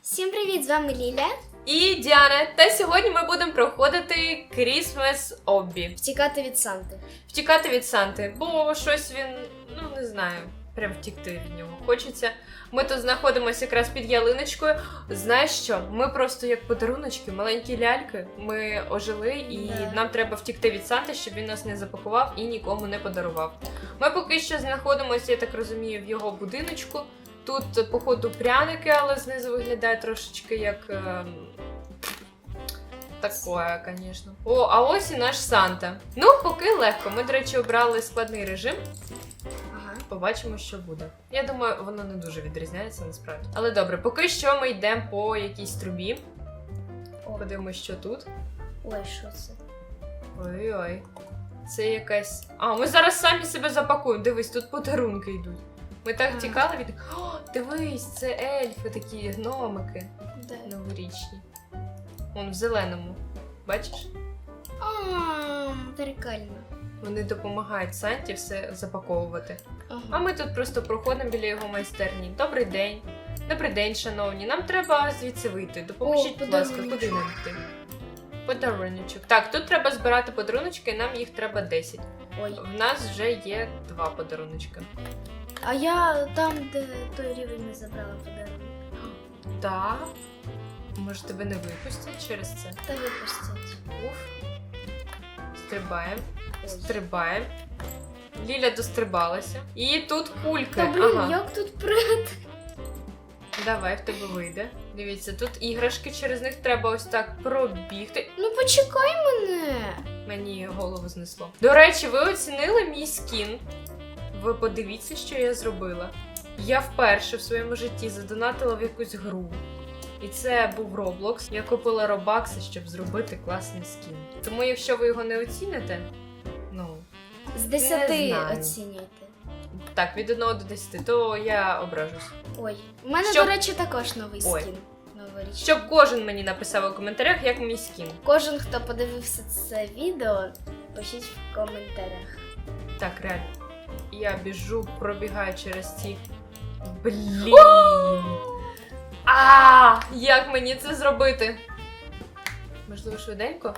Всім привіт! З вами Ліля. І Діана. Та сьогодні ми будемо проходити Christmas Оббі. Втікати від Санти. Втікати від Санти, бо щось він, ну не знаю, прям втікти від нього хочеться. Ми тут знаходимося якраз під ялиночкою. Знаєш що? Ми просто як подаруночки, маленькі ляльки. Ми ожили, і Да. нам треба втікти від Санти, щоб він нас не запакував і нікому не подарував. Ми поки що знаходимося, я так розумію, в його будиночку. Тут, походу, пряники, але знизу виглядає трошечки як. ем, Такое, звісно. О, а ось і наш Санта. Ну, поки легко. Ми, до речі, обрали складний режим. Ага. Побачимо, що буде. Я думаю, воно не дуже відрізняється насправді. Але добре, поки що ми йдемо по якійсь трубі. О, Подивимось, що тут. ой, що це? Ой-ой. Це якась. А, ми зараз самі себе запакуємо. Дивись, тут подарунки йдуть. Ми так тікали від. О, дивись, це ельфи такі гномики Де? новорічні. Вон в зеленому. Бачиш? Прикольно. Вони допомагають Санті все запаковувати. А Ага. ми тут просто проходимо біля його майстерні. Добрий день. Добрий день, шановні. Нам треба звідси вийти. Допоможіть, О, будь ласка, подаруночок. куди нам йти? Подаруночок. Так, тут треба збирати подаруночки, і нам їх треба 10. Ой. В нас вже є два подаруночки. А я там, де той рівень не забрала подарунок. Так. Може, тебе не випустять через це? Та випустять. Уф. Стрибаємо. Стрибаємо. Ліля дострибалася. І тут кульки. Та блін, ага. як тут прет? Давай, в тебе вийде. Дивіться, тут іграшки, через них треба ось так пробігти. Ну почекай мене. Мені голову знесло. До речі, ви оцінили мій скін. Ви подивіться, що я зробила. Я вперше в своєму житті задонатила в якусь гру. І це був Roblox. Я купила робакси, щоб зробити класний скін. Тому, якщо ви його не оціните, ну З 10 знаю. оцінюйте. так, від 1 до 10, то я ображусь. Ой, у мене, Щоб- до речі, також новий Ой. скін. Новорічний. Щоб кожен мені написав у коментарях, як мій скін. Кожен, хто подивився це відео, пишіть в коментарях. Так, реально. Я біжу, пробігаю через ці. Блін. А, як мені це зробити? Можливо, швиденько?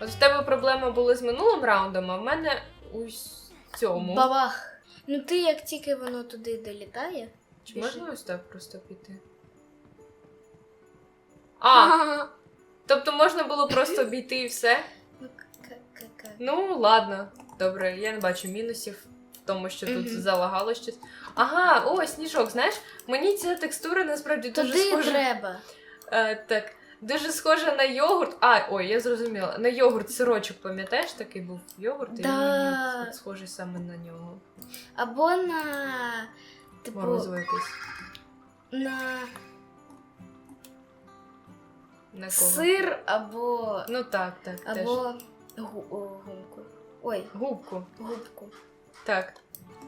От в тебе проблеми були з минулим раундом, а в мене у цьому. Бабах. Ну ти як тільки воно туди долітає. Чи можна ось так просто піти? А, тобто можна було просто обійти і все? Ну. Ну, ладно, добре, я не бачу мінусів тому, що тут Мгм. залагало щось. Ага, о, сніжок, знаєш, мені ця текстура насправді дуже Туди схожа. треба. Е, так, дуже схожа на йогурт. А, ой, я зрозуміла. На йогурт сирочок, пам'ятаєш, такий був йогурт, і Да. мені тут схожий саме на нього. Або на. Типу, Морозиво якесь. на На кого? сир або. Ну так, так, теж. Або гу- о, гумку. Ой, Губку. губку. Так.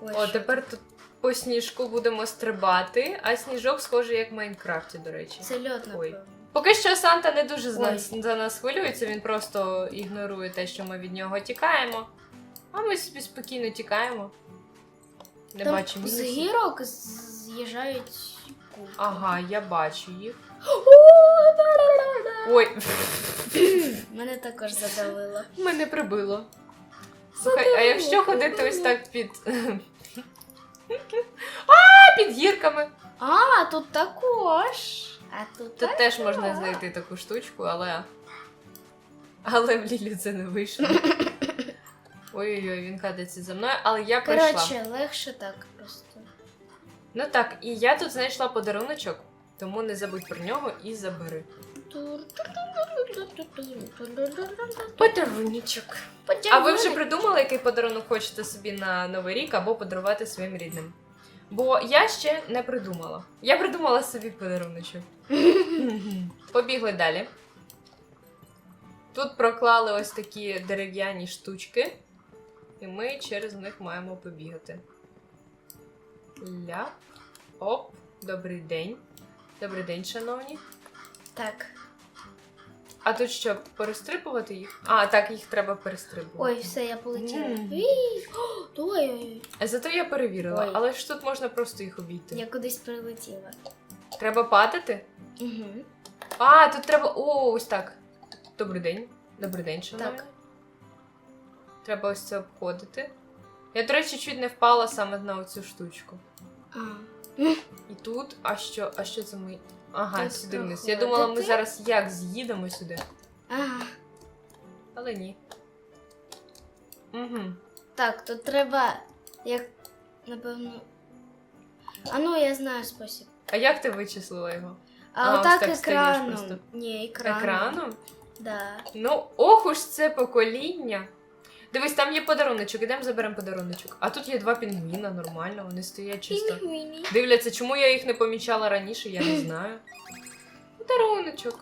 Ой, О, що тепер тут по сніжку будемо стрибати, а сніжок схожий як в Майнкрафті, до речі. Це льод, Ой. напевно. Поки що Санта не дуже за нас, за нас хвилюється, він просто ігнорує те, що ми від нього тікаємо. А ми собі спокійно тікаємо. Не Там бачимо. з гірок з'їжджають кульки. Ага, я бачу їх. О, Ой, Мене також задавило. мене прибило. Слухай, а якщо ходити ось так під. А, під гірками. А, тут також. А тут, Тут теж можна знайти таку штучку, але. Але в Лілі це не вийшло. Ой-ой-ой, він кадається за мною, але я прийшла. Коротше, легше так просто. Ну так, і я тут знайшла подаруночок, тому не забудь про нього і забери. Подаруночок. А ви вже придумали, який подарунок хочете собі на Новий рік або подарувати своїм рідним? Бо я ще не придумала. Я придумала собі подаруночок. Побігли далі. Тут проклали ось такі дерев'яні штучки, і ми через них маємо побігати. Ляп. Оп, добрий день. Добрий день, шановні. Так. А тут що, перестрибувати їх? А, так, їх треба перестрибувати. Ой, все, я полетіла. Мгм. Вій! О, Ой-ой-ой. Зато я перевірила, Ой. але ж тут можна просто їх обійти. Я кудись прилетіла. Треба падати? Угу. А, тут треба. О, ось так. Добрий день. Добрий день, шановні. Так. Треба ось це обходити. Я, до речі, чуть не впала саме на оцю штучку. А. І тут, а що, а що це ми? Ага, Тут сюди вниз. Я думала, ми зараз як з'їдемо сюди, Ага. але ні. Угу. Так, тут треба, як, напевно. А ну, я знаю спосіб. А як ти вичислила його? А, А, ось отак так екраном. просто. Ні, екраном. Екраном? Да. Ну, ох уж це покоління. Дивись, там є подаруночок, ідемо заберемо подаруночок. А тут є два пінгвіна, нормально, вони стоять чисто. Пінгвіні. Дивляться, чому я їх не помічала раніше, я не знаю. Подаруночок.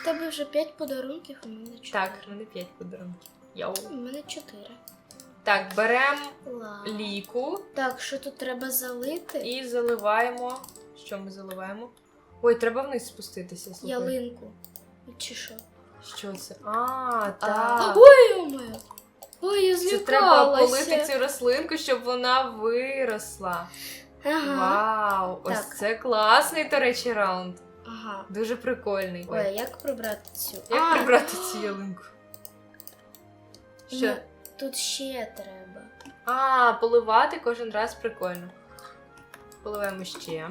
В тебе вже п'ять подарунків, у мене чотири. Так, в мене п'ять подарунків. Йоу. У мене чотири. Так, беремо ліку Так, що тут треба залити? і заливаємо. Що ми заливаємо? Ой, треба вниз спуститися. Слухай. Ялинку. Чи що? Що це? А, так. Ой, омаю. Ой, я Це злякалася. треба полити цю рослинку, щоб вона виросла. Ага. Вау! Ось це класний, до речі, раунд. Ага. Дуже прикольний. Ой, а як прибрати цю? Як а, прибрати цю ялинку? Що? ну, Тут ще треба. А, поливати кожен раз прикольно. Поливаємо ще.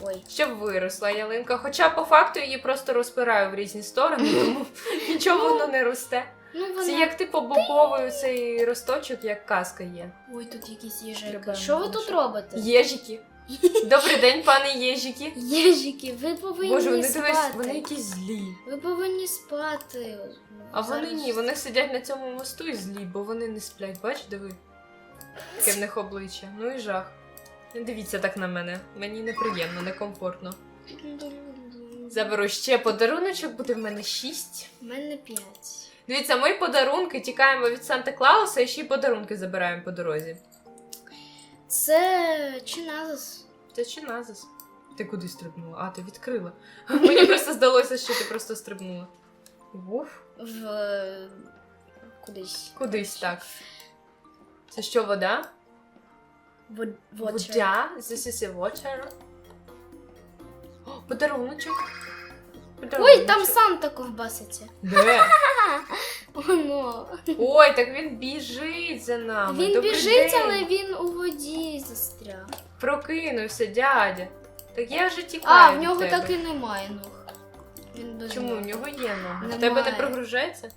Ой. Щоб виросла ялинка. Хоча по факту її просто розпираю в різні сторони, тому нічого воно не росте. Ну, вона... Це як типу бобовий цей росточок, як казка є. Ой, тут якісь. Треба Що ви тут робите? Єжики. Добрий день, пане Єжики. Єжики, ви повинні Боже, вони спати. дивись, вони якісь злі. Ви повинні спати. А вони ні, вони сидять на цьому мосту і злі, бо вони не сплять. Бач, диви. Таке в них обличчя. Ну і жах. Не дивіться так на мене. Мені неприємно, некомфортно. Заберу ще подаруночок, буде в мене шість. У мене п'ять. Дивіться, ми подарунки тікаємо від Санта Клауса і ще й подарунки забираємо по дорозі. Це чи назас? Це чи назис? Ти куди стрибнула? А, ти відкрила. Мені просто здалося, що ти просто стрибнула. Уф. В кудись. Кудись так. Це що, вода? Вод... Water. Вода. This is a water. О, подаруночок. Ой, там Санта ковбаситься. Де? Оно. Ой, так він біжить за нами. Він Добрий біжить, день. але він у воді застряг. Прокинувся, дядя. Так я вже А, тікаю. в від нього тебе. так і немає ног. Він без Чому? ног. В нього є ноги. В Немає. тебе не прогружається?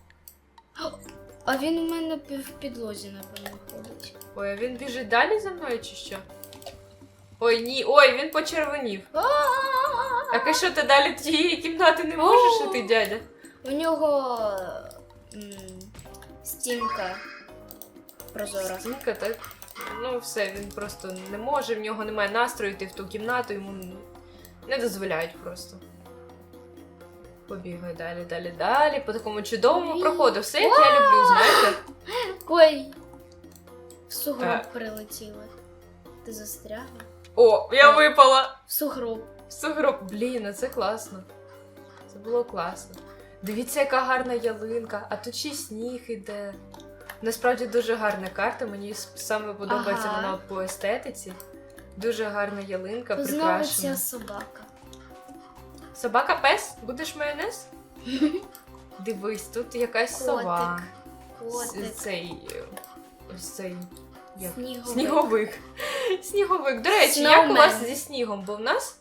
А він у мене пі- в підлозі, напевно, ходить. Ой, а він біжить далі за мною чи що? Ой, ні, ой, він почервонів. Так і що ти далі тієї кімнати не можеш іти, дядя? У нього м, стінка прозора. Стінка, так? Ну, все, він просто не може, в нього немає настрою йти в ту кімнату, йому не дозволяють просто. Побігай далі, далі, далі. По такому чудовому проходу. Все, як я люблю, знаєте? Ой! В сугроб Е. прилетіли. Ти застрягла? О, я випала! В сугроб. Сугроб, блін, а це класно. Це було класно. Дивіться, яка гарна ялинка, а тут ще й сніг іде. Насправді дуже гарна карта, мені с- саме подобається Ага. вона по естетиці. Дуже гарна ялинка, Знову прикрашена. ця собака. Собака пес? Будеш майонез? Дивись, тут якась сова. Котик. Цей. е, Ось цей. Як? Сніговик. Сніговик. Сніговик. До речі, як у вас зі снігом? Бо в нас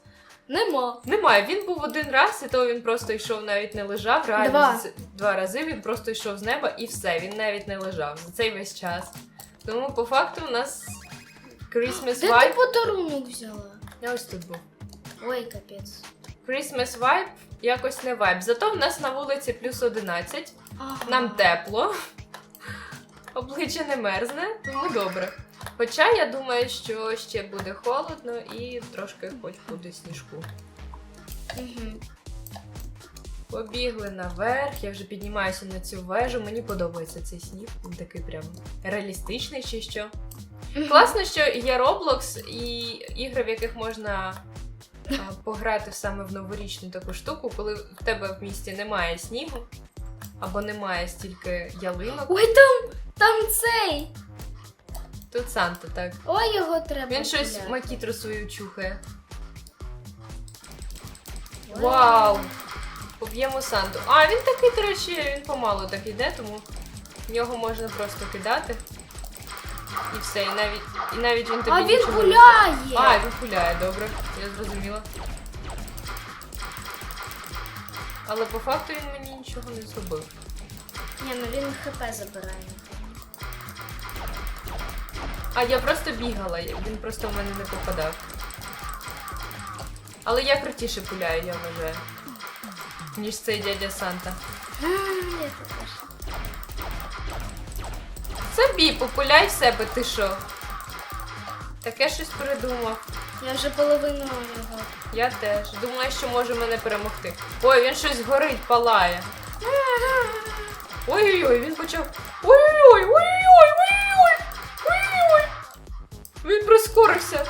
Нема. Немає. Він був один раз, і то він просто йшов, навіть не лежав. Реально Два. з- два рази він просто йшов з неба і все. Він навіть не лежав за цей весь час. Тому по факту у нас Christmas Де ти vibe. подарунок взяла? Я ось тут був. Ой, капець. Christmas vibe якось не вайб. Зато в нас на вулиці плюс 11. Ага. Нам тепло. Обличчя не мерзне, тому добре. Хоча я думаю, що ще буде холодно і трошки хоч буде сніжку. Угу. Побігли наверх, я вже піднімаюся на цю вежу. Мені подобається цей сніг. Він такий прям реалістичний чи що. Класно, що є Roblox і ігри, в яких можна а, пограти саме в новорічну таку штуку, коли в тебе в місті немає снігу або немає стільки ялинок. Ой, там, там цей. Тут Санта, так. Ой, його треба. Він щось гуляти. макітру свою чухає. Вау! Поб'ємо Санту. А, він такий, до речі, він помалу так іде, тому в нього можна просто кидати. І все, і навіть, і навіть він тобі А він нічого не гуляє! А, він гуляє, добре, я зрозуміла. Але по факту він мені нічого не зробив. Ні, ну він хп забирає. А я просто бігала, він просто в мене не попадав. Але я крутіше пуляю, я вважаю. Ніж цей дядя Санта. Собі популяй в себе, ти що? Таке щось придумав. Я вже половину його. Я теж. Думаю, що може мене перемогти. Ой, він щось горить, палає. Ой-ой-ой, він почав. Ой-ой-ой, ой-ой-ой, прискорився.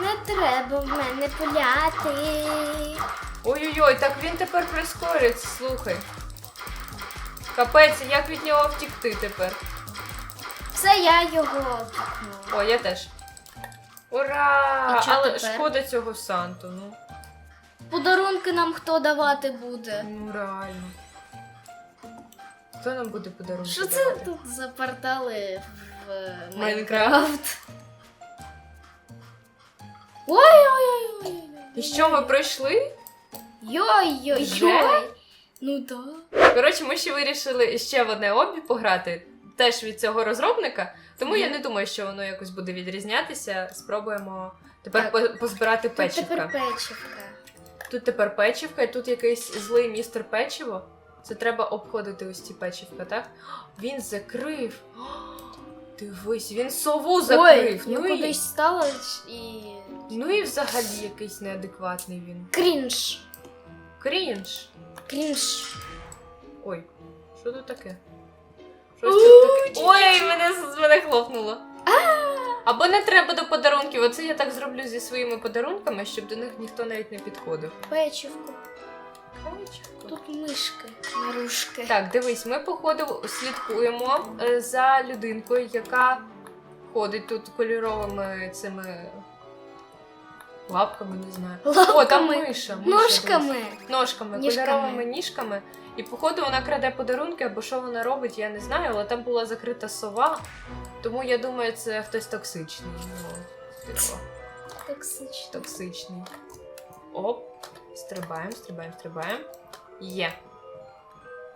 Не треба в мене пуляти. Ой-ой-ой, так він тепер прискориться, слухай. Капець, як від нього втікти тепер? Це я його кікнула. О, я теж. Ура! І Але тепер? шкода цього Санту, ну. Подарунки нам хто давати буде? Ну реально. Хто нам буде подарунки? Що це давати? тут за портали в Майнкрафт? Ой-ой-ой. І що ми пройшли? Йой-йой-йой. Вже? Ну так. Коротше, ми ще вирішили ще в одне обі пограти, теж від цього розробника. Тому я не думаю, що воно якось буде відрізнятися. Спробуємо тепер по- позбирати Тут тепер печивка. Тут тепер печивка, і тут якийсь злий містер печиво. Це треба обходити ось ці печивка, так? Він закрив. О, Дивись, він сову закрив. Ой, я ну, і... кудись стала і... ну і взагалі якийсь неадекватний він. Крінж. Крінж. Крінж. Ой, що тут таке? Щось тут таке. Ой, мене, з- мене хлопнуло. Або не треба до подарунків. Оце я так зроблю зі своїми подарунками, щоб до них ніхто навіть не підходив. Печивку. Тут мишки. Нарушки. Так, дивись, ми походу слідкуємо е, за людинкою, яка ходить тут кольоровими цими лапками, не знаю. О, там Лапками. миша. миша дивись. Ножками. Ножками, Ніжками. кольоровими ніжками. І походу вона краде подарунки, або що вона робить, я не знаю, але там була закрита сова, тому я думаю, це хтось токсичний. Ну, типу, Токсично. токсичний. Оп, Стрибаємо, стрибаємо, стрибаємо. Є.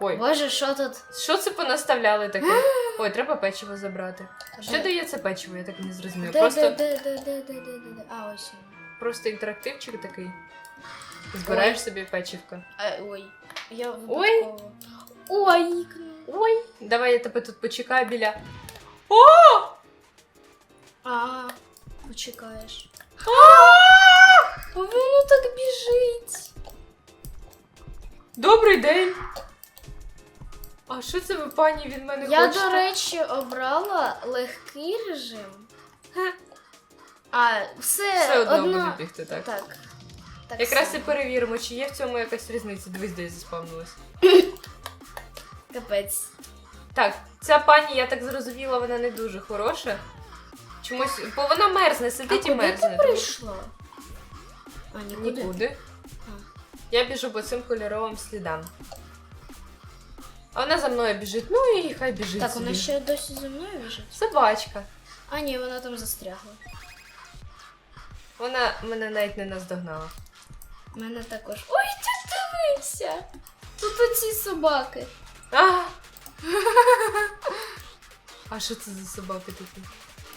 Ой. Боже, що тут? Що це понаставляли таке? Ой, треба печиво забрати. Що дає це печиво, я так не зрозуміла. Просто интерактивчик А, ось. просто інтерактивчик такий. Збираєш собі печивка. Ой. Я Ой. Ой, Ой! Давай я тебе тут почекаю біля. А, почекаєш. А! Воно так біжить. Добрий день! А що це ви, пані, від мене Я, хочете? до речі, обрала легкий режим. А, все, Все одно одно... буде бігти, так. Так. так Якраз і само. перевіримо, чи є в цьому якась різниця. Дивись, десь заспавнилась. Капець. Так, ця пані, я так зрозуміла, вона не дуже хороша. Чомусь, бо вона мерзне, А сидить і куди мерзне. ти прийшла? А, нікуди. Нікуди. Я біжу по цим кольоровим слідам. А вона за мною біжить, ну і хай біжить. Так, собі. вона ще досі за мною біжить. Собачка. А, ні, вона там застрягла. Вона мене навіть не наздогнала. Мене також. Ой, ти дивися! Тут оці собаки. А! А що це за собаки такі?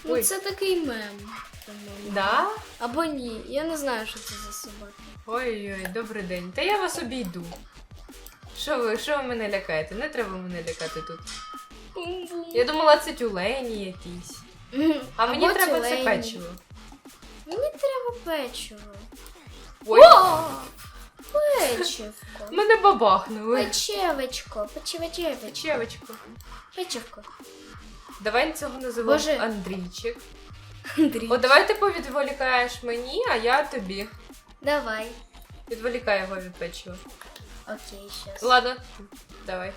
Ну, Ой. це такий мем. по-моєму. Да? Або ні. Я не знаю, що це за собаки. Ой-ой, добрий день. Та я вас обійду. Що ви, що ви мене лякаєте? Не треба мене лякати тут. Я думала, це тюлені якісь. А мені Або треба це тюлені. печиво. Мені треба печиво. Ой, О! Печивко. мене бабахнули. Печевочко, печевечевич, Печевочко. печивко. Давай цього називемо Боже. Андрійчик. Андрій. О, давай ти повідволікаєш мені, а я тобі. Давай. Відволікай його від печива. Окей, сейчас. Ладно, давай.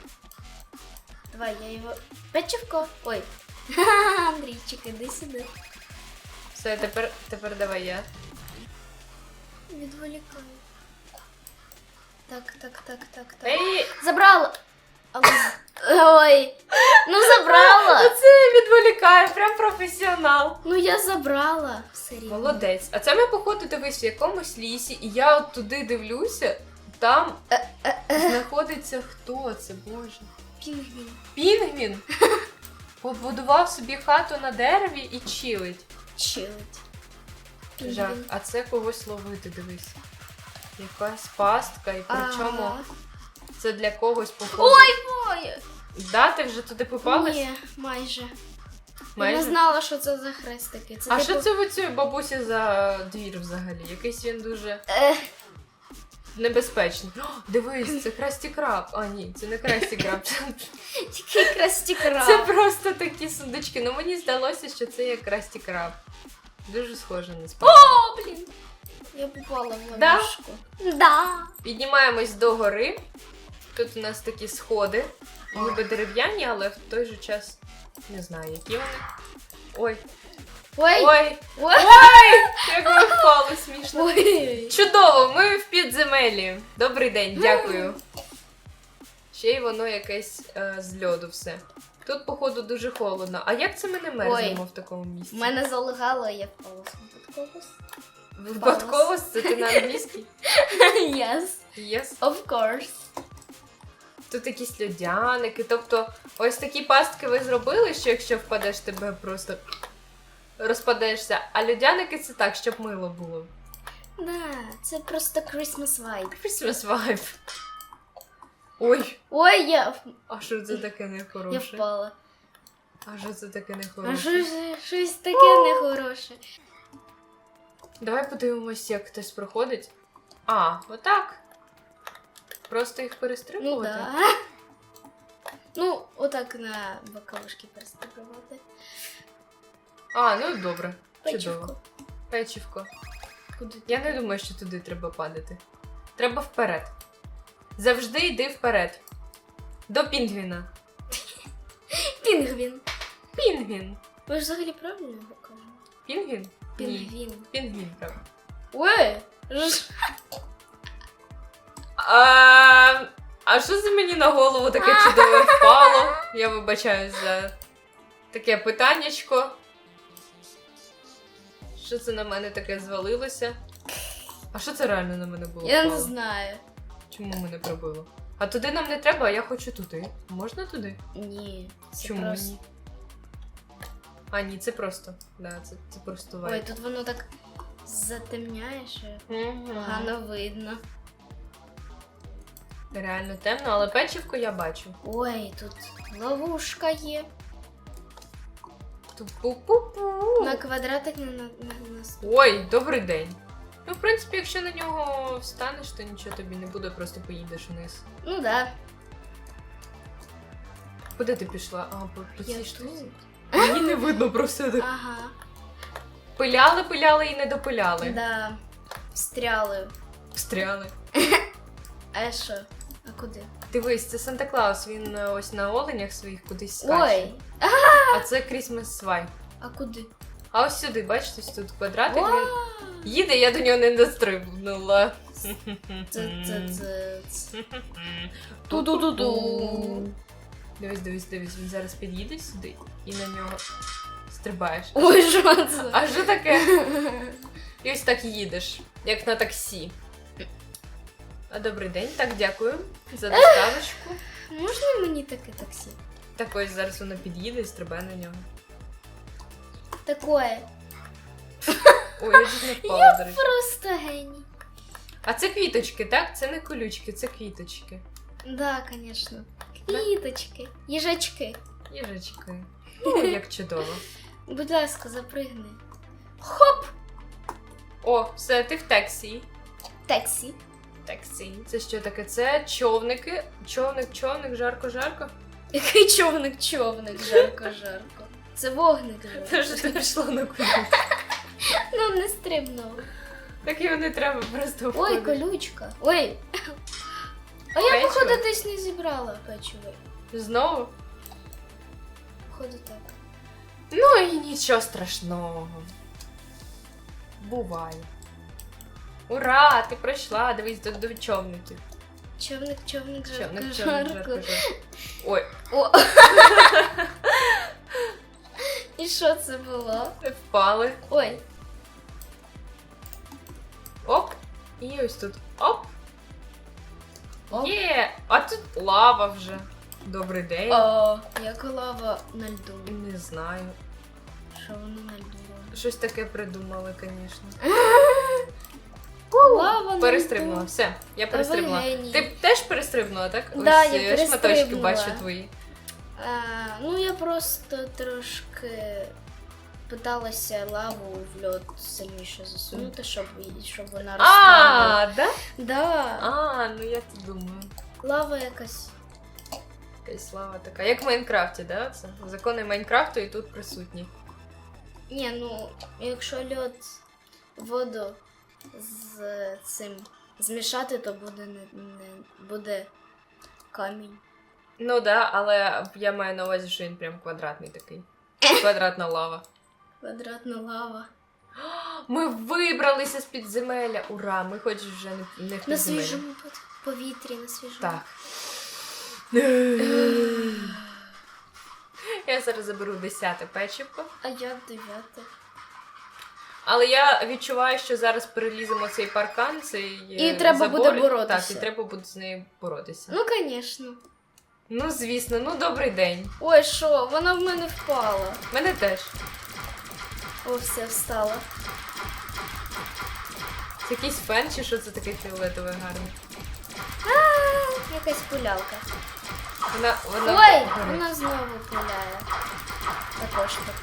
Давай, я его... Печивко. Ой. Андрійчик, іди сюди. Все, тепер, тепер давай я. Відволікаю. Так, так, так, так, так. Ей, Забрала. Ой. Ну забрала. це відволікає, прям професіонал. Ну я забрала. Все рівно. Молодець. А це ми, походу, дивись в якомусь лісі, і я от туди дивлюся, там знаходиться хто це, боже. Пінгвін. Пінгвін побудував собі хату на дереві і чилить. Чилить. Жах. А це когось ловити, дивись. Якась пастка, і причому Ага. Це для когось походу. Ой, ой. Да, ти вже туди попалась? Ні, майже. Я Майже? не знала, що це за хрестики. Це А типу... що це в цій бабусі за двір взагалі? Якийсь він дуже Ех, небезпечний. О, дивись, це красті краб. А ні, це не красті краб. Це, який красті краб. це просто такі сундучки. Ну мені здалося, що це як красті краб. Дуже схоже на справді. О, блін. Я попала в Да? ловушку. Да. Піднімаємось до гори. Тут у нас такі сходи, ніби дерев'яні, але в той же час не знаю, які вони. Ой, Ой. ой, Ой. як ви впали смішно. Ой. Чудово, ми в підземелі. Добрий день, дякую. Ще й воно якесь е, з льоду все. Тут, походу, дуже холодно. А як це ми не мерзнемо в такому місці? Мене залагало, я впала з випадково. Випадково це ти на англійській? Yes. Yes. Of course. Тут якісь льодяники. Тобто, ось такі пастки ви зробили, що якщо впадеш, тебе просто розпадешся. А льодяники це так, щоб мило було. Да, це просто Christmas vibe. Christmas vibe. Ой, Ой, я, а що це таке я нехороше? впала. А що це таке А нехороше? що ж щось таке нехороше. Давай подивимось, як хтось проходить. А, отак. Просто їх Ну перестрибувати. да. Ну, отак на боковушки перестрибувати. А, ну добре. Чудово. Печівко. Куди? Я не думаю, що туди треба падати. Треба вперед. Завжди йди вперед. До пінгвіна. Пінгвін. Пінгвін. Ви ж взагалі правильно кажете? Пінгвін? Ні. Пінгвін. Пінгвін, правда. Ой! ж- А, а що це мені на голову таке чудове впало? Я вибачаюсь за таке питаннячко. Що це на мене таке звалилося? А що це реально на мене було? Я не впало? знаю. Чому мене пробило? А туди нам не треба, а я хочу туди. Можна туди? Ні. Це Чому просто... ні? А, ні, це просто. Да, це, це просто Ой, вайб. тут воно так затемняє, що Мгм. погано видно. Реально темно, але печівку я бачу. Ой, тут ловушка є. Ту-пу-пу-пу. На квадратик на, на, на нас. Ой, добрий день. Ну, в принципі, якщо на нього встанеш, то нічого тобі не буде, просто поїдеш вниз. Ну да. Куди ти пішла? А, по, по Я цій тут. штуці? Мені не видно просто так. Ага. Пиляли, пиляли і не допиляли. Да. Встряли. Встряли. А що? А куди? Дивись, це Санта Клаус, він е, ось на оленях своїх кудись скаче. Ой! А це Крісмас Свай. А куди? А ось сюди, бачите, ось тут квадратик. Він їде, я до нього не дострибнула. Це, це, це, це. Ту-ду-ду-ду. Дивись, дивись, дивись, він зараз під'їде сюди і на нього стрибаєш. Ой, що це? А що таке? І ось так їдеш, як на таксі. А добрий день, так дякую за доставочку. Можна мені таке таксі? Так ось зараз воно під'їде і стрибає на нього. Такое. Ой, я чуть не впала, до речі. Просто геній. А це квіточки, так? Це не колючки, це квіточки. Да, конечно. Квіточки, їжачки. Їжачки. Ну, як чудово. Будь ласка, запригни. Хоп! О, все, ти в таксі. Таксі. Таксі. Це що таке? Це човники. Човник, човник, жарко, жарко. Який човник, човник, жарко, жарко. Це вогник же. Це ж ти пішла на кулю. Ну, не стрибнув. Так його не треба просто Ой, входити. колючка. Ой. А я, Печиво? походу, десь не зібрала печиво. Знову? Походу так. Ну і нічого страшного. Буває. Ура! Ти пройшла, дивись до, до човників. Човник, човник, Човник, човник, жарко, жарко. Ой, О. І що це було? впали. Ой, Оп. І ось тут. Оп. Оп. Є! А тут лава вже. Добрий день. о, як лава на льду. Не знаю. Що воно на льду? Щось таке придумали, звісно. Лава Перестрибнула. льду. Все, я перестрибнула. Ти теж перестрибнула, так? Да, Ось я е, шматочки перестрибнула. бачу твої. А, ну я просто трошки питалася лаву в льод сильніше засунути, щоб, її- щоб вона розтала. А, да? Да. А, ну я тут думаю. Лава якась. Якась слава така. Як в Майнкрафті, да? Це закони Майнкрафту і тут присутні. Ні, ну, якщо льод воду з цим змішати, то буде не, не буде камінь. Ну да, але я маю на увазі, що він прям квадратний такий. Квадратна лава. Квадратна лава. Ми вибралися з підземелля. Ура! Ми хоч вже не, не в На свіжому пот- повітрі, на свіжому. Так. Я зараз заберу десяте печивко. А я дев'яте. Але я відчуваю, що зараз переліземо цей паркан, цей І е, треба забор, буде боротися. Так, і треба буде з нею боротися. Ну, звісно. Ну, звісно, ну добрий день. Ой, що, вона в мене впала. Мене теж. О, все встала. Це якийсь фен чи що це таке фіолетове гарне? А, якась пулялка. Вона, вона Ой, горить. вона знову пуляє. Також так.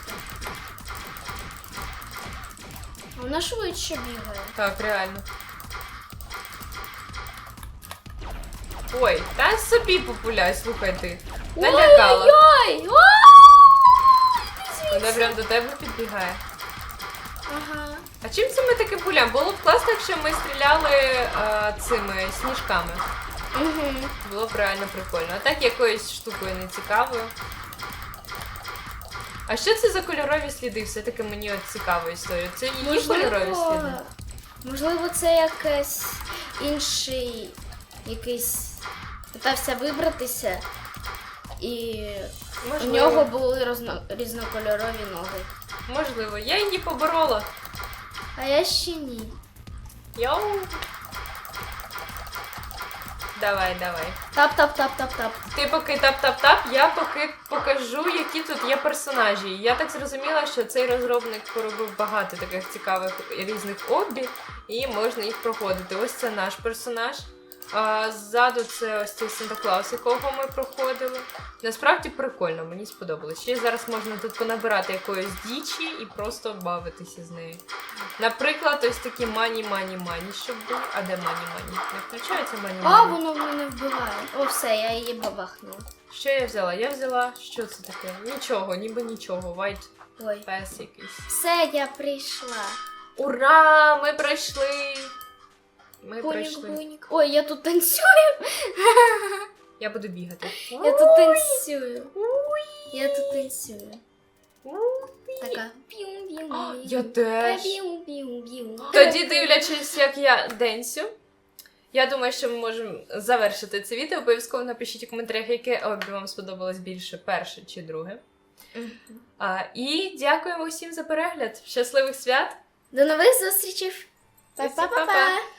Вона швидше бігає. Так, реально. Ой, та собі популяй, слухай ти. Налякала. Ой-ой-ой! Вона прям до тебе підбігає. Ага. А чим це ми таке пуляємо? Було б класно, якщо ми стріляли е, цими сніжками. Угу. Було б реально прикольно. А так якоюсь штукою не цікавою. А що це за кольорові сліди? Все-таки мені от цікава історія. Це її кольорові сліди. можливо, це якийсь інший якийсь питався вибратися, і у нього були розно... різнокольорові ноги. Можливо, я її поборола. А я ще ні. Йоу. Давай, давай. Тап-тап-тап-тап-тап. Ти поки тап-тап-тап, я поки покажу, які тут є персонажі. Я так зрозуміла, що цей розробник поробив багато таких цікавих різних обі, і можна їх проходити. Ось це наш персонаж. А ззаду це ось цей Санта Клаус, якого ми проходили. Насправді прикольно, мені сподобалось. Ще зараз можна тут понабирати якоїсь дічі і просто бавитися з нею. Наприклад, ось такі мані-мані-мані, щоб був. А де мані-мані? Не включається мані-мані? А, воно мене вбиває. О, все, я її бабахнула. Що я взяла? Я взяла. Що це таке? Нічого, ніби нічого. White Ой. Pass якийсь. Все, я прийшла. Ура! Ми пройшли! Ми пройшли. гунік. Ой, я тут танцюю. Я буду бігати. Я тут танцюю. Я тут танцюю. Така. А, Я теж. Тоді, дивлячись, як я денсю. Я думаю, що ми можемо завершити це відео. Обов'язково напишіть у коментарях, яке обі вам сподобалось більше, перше чи друге. А, і дякуємо всім за перегляд. Щасливих свят! До нових зустрічей. Па-па-па-па.